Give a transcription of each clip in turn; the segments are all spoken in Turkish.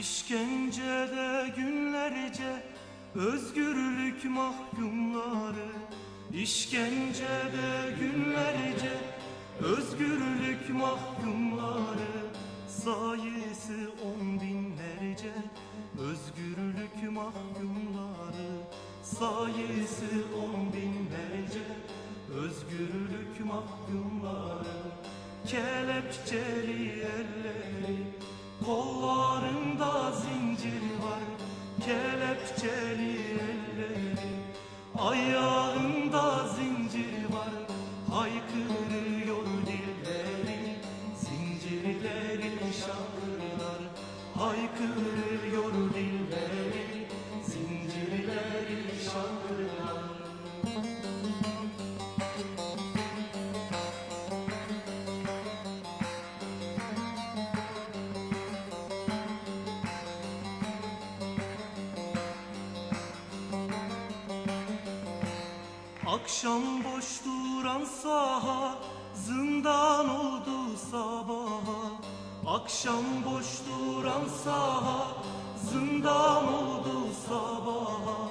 İşkencede günlerce özgürlük mahkumları. İşkencede günlerce özgürlük mahkumları. Sayısı on binlerce özgürlük mahkumları. Sayısı on binlerce özgürlük mahkumları. Kelepçeli Haykırıyor dilleri Zincirlerin şarkılar Akşam boş duran saha zindan oldu sabaha Akşam boş duran saha zindan oldu sabaha.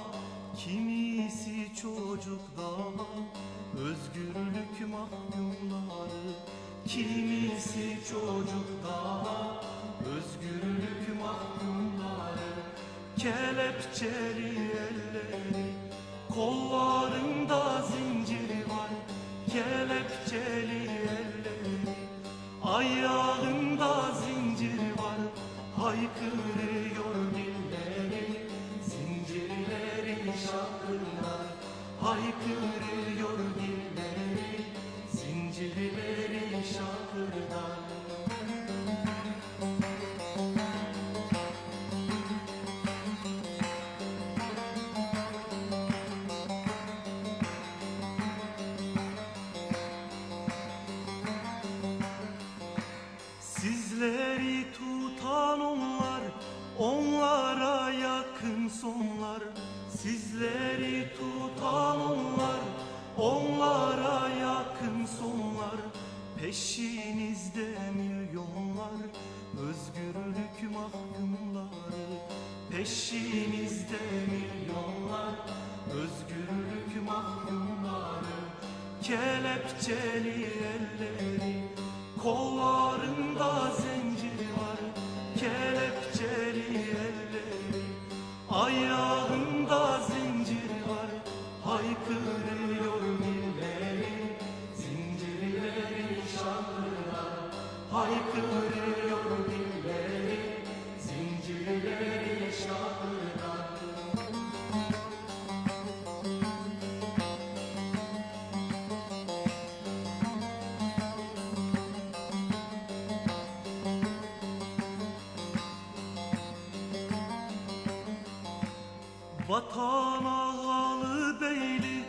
Kimisi çocuk daha özgürlük mahkumları. Kimisi çocuk daha özgürlük mahkumları. Kelepçeli elleri Kollarında Haykırıyor dilleri Zincirlerin şarkılar Haykırıyor dilleri Zincirlerin şarkılar Peşinizde milyonlar, özgürlük mahkumları. Peşinizde milyonlar, özgürlük mahkumları. Kelepçeli elleri Kollarında zincir Vatan ağalı beyli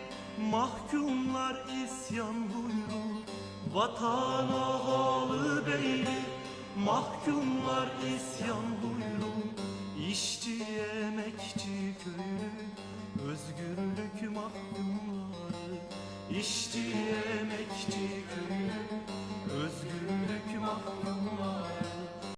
mahkumlar isyan buyurur Vatan ağalı beyli mahkumlar isyan buyurur İşçi emekçi köylü özgürlük mahkumları. İşçi emekçi köylü